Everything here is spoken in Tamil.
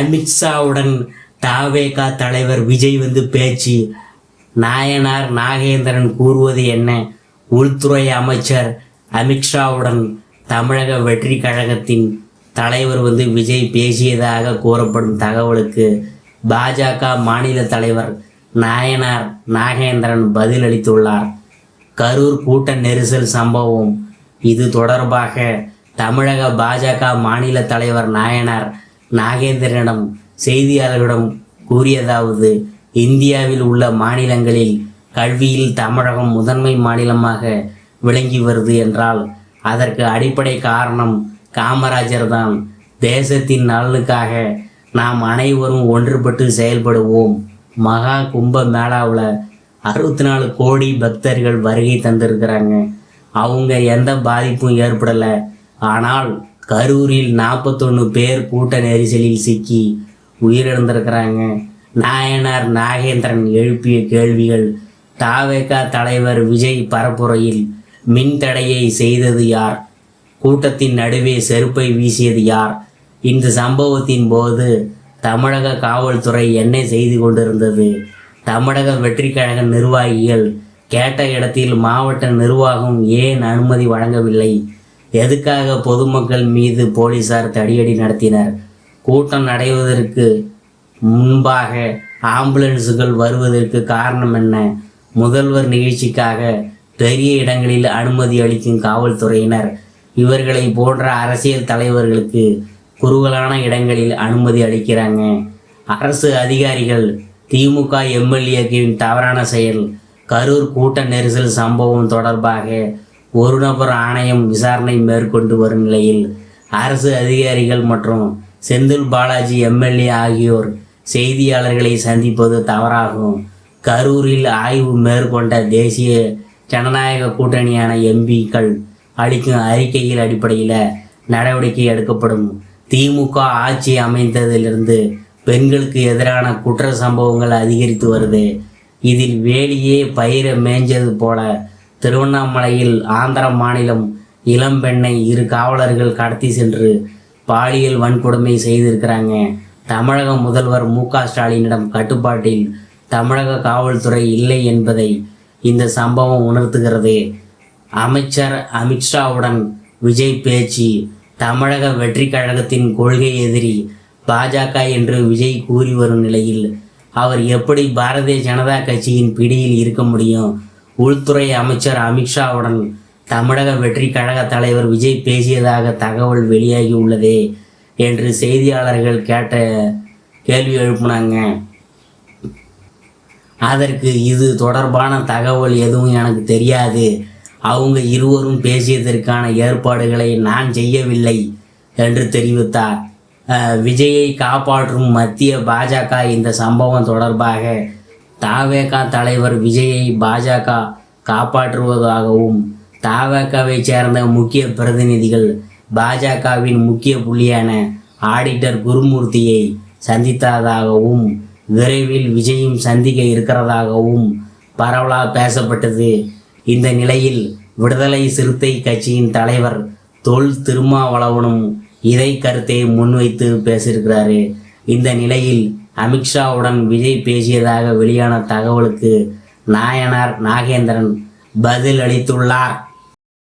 அமித்ஷாவுடன் தாவேகா தலைவர் விஜய் வந்து பேச்சு. நாயனார் நாகேந்திரன் கூறுவது என்ன? உள்துறை அமைச்சர் அமித்ஷாவுடன் தமிழக வெற்றி கழகத்தின் தலைவர் வந்து விஜய் பேசியதாக கூறப்படும் தகவலுக்கு பாஜக மாநில தலைவர் நாயனார் நாகேந்திரன் பதிலளித்துள்ளார். கரூர் கூட்ட நெரிசல் சம்பவம். இது தொடர்பாக தமிழக பாஜக மாநில தலைவர் நாயனார் நாகேந்திரனிடம் செய்தியாளர்களிடம் கூறியதாவது இந்தியாவில் உள்ள மாநிலங்களில் கல்வியில் தமிழகம் முதன்மை மாநிலமாக விளங்கி வருது என்றால் அதற்கு அடிப்படை காரணம் காமராஜர் தான். தேசத்தின் நலனுக்காக நாம் அனைவரும் ஒன்றுபட்டு செயல்படுவோம். மகா கும்ப மேளாவில் அறுபத்தி நாலு கோடி பக்தர்கள் வருகை தந்திருக்கிறாங்க. அவங்க எந்த பாதிப்பும் ஏற்படலை. ஆனால் கரூரில் நாற்பத்தொன்று பேர் கூட்ட நெரிசலில் சிக்கி உயிரிழந்திருக்கிறாங்க. நாயனார் நாகேந்திரன் எழுப்பிய கேள்விகள் தாவேகா தலைவர் விஜய் பரப்புரையில் மின்தடையை செய்தது யார்? கூட்டத்தின் நடுவே செருப்பை வீசியது யார்? இந்த சம்பவத்தின் போது தமிழக காவல்துறை என்ன செய்து கொண்டிருந்தது? தமிழக வெற்றிக்கழக கழக நிர்வாகிகள் கேட்ட இடத்தில் மாவட்ட நிர்வாகம் ஏன் அனுமதி வழங்கவில்லை? எதுக்காக பொதுமக்கள் மீது போலீசார் தடியடி நடத்தினர்? கூட்டம் நடைவதற்கு முன்பாக ஆம்புலன்ஸுகள் வருவதற்கு காரணம் என்ன? முதல்வர் நிகழ்ச்சிக்காக பெரிய இடங்களில் அனுமதி அளிக்கும் காவல்துறையினர். இவர்களை போன்ற அரசியல் தலைவர்களுக்கு குறுகலான இடங்களில் அனுமதி அளிக்கிறாங்க. அரசு அதிகாரிகள் திமுக எம்எல்ஏக்கின் தவறான செயல் கரூர் கூட்ட நெரிசல் சம்பவம் தொடர்பாக ஒரு நபர் ஆணையம் விசாரணை மேற்கொண்டு வரும் நிலையில் அரசு அதிகாரிகள் மற்றும் செந்தில் பாலாஜி எம்எல்ஏ ஆகியோர் செய்தியாளர்களை சந்திப்பது தவறாகும். கரூரில் ஆய்வு மேற்கொண்ட தேசிய ஜனநாயக கூட்டணியான எம்பிக்கள் அளிக்கும் அறிக்கையில் அடிப்படையில் நடவடிக்கை எடுக்கப்படும். திமுக ஆட்சி அமைந்ததிலிருந்து பெண்களுக்கு எதிரான குற்ற சம்பவங்கள் அதிகரித்து வருது. இதில் வேலியே பயிரை மேய்ஞ்சது போல திருவண்ணாமலையில் ஆந்திர மாநிலம் இளம்பெண்ணை இரு காவலர்கள் கடத்தி சென்று பாலியல் வன்கொடுமை செய்திருக்கிறாங்க. தமிழக முதல்வர் மு க ஸ்டாலினிடம் கட்டுப்பாட்டில் தமிழக காவல்துறை இல்லை என்பதை இந்த சம்பவம் உணர்த்துகிறது. அமைச்சர் அமித்ஷாவுடன் விஜய் பேச்சு தமிழக வெற்றி கழகத்தின் கொள்கை எதிரி பாஜக என்று விஜய் கூறி வரும் நிலையில் அவர் எப்படி பாரதிய ஜனதா கட்சியின் பிடியில் இருக்க முடியும்? உள்துறை அமைச்சர் அமித்ஷாவுடன் தமிழக வெற்றி கழக தலைவர் விஜய் பேசியதாக தகவல் வெளியாகி உள்ளதே என்று செய்தியாளர்கள் கேட்ட கேள்வி எழுப்புனாங்க. அதற்கு இது தொடர்பான தகவல் எதுவும் எனக்கு தெரியாது. அவங்க இருவரும் பேசியதற்கான ஏற்பாடுகளை நான் செய்யவில்லை என்று தெரிவித்தார். விஜயை காப்பாற்றும் மத்திய பாஜக இந்த சம்பவம் தொடர்பாக தாவேகா தலைவர் விஜயை பாஜக காப்பாற்றுவதாகவும் தாவேகாவை சேர்ந்த முக்கிய பிரதிநிதிகள் பாஜகவின் முக்கிய புள்ளியான ஆடிட்டர் குருமூர்த்தியை சந்தித்ததாகவும் விரைவில் விஜயும் சந்திக்க இருக்கிறதாகவும் பரவலாக பேசப்பட்டது. இந்த நிலையில் விடுதலை சிறுத்தை கட்சியின் தலைவர் தொல் திருமாவளவனும் இதை கருத்தை முன்வைத்து பேசியிருக்கிறாரு. இந்த நிலையில் அமித்ஷாவுடன் விஜய் பேசியதாக வெளியான தகவலுக்கு நாயனார் நாகேந்திரன் பதில் அளித்துள்ளார்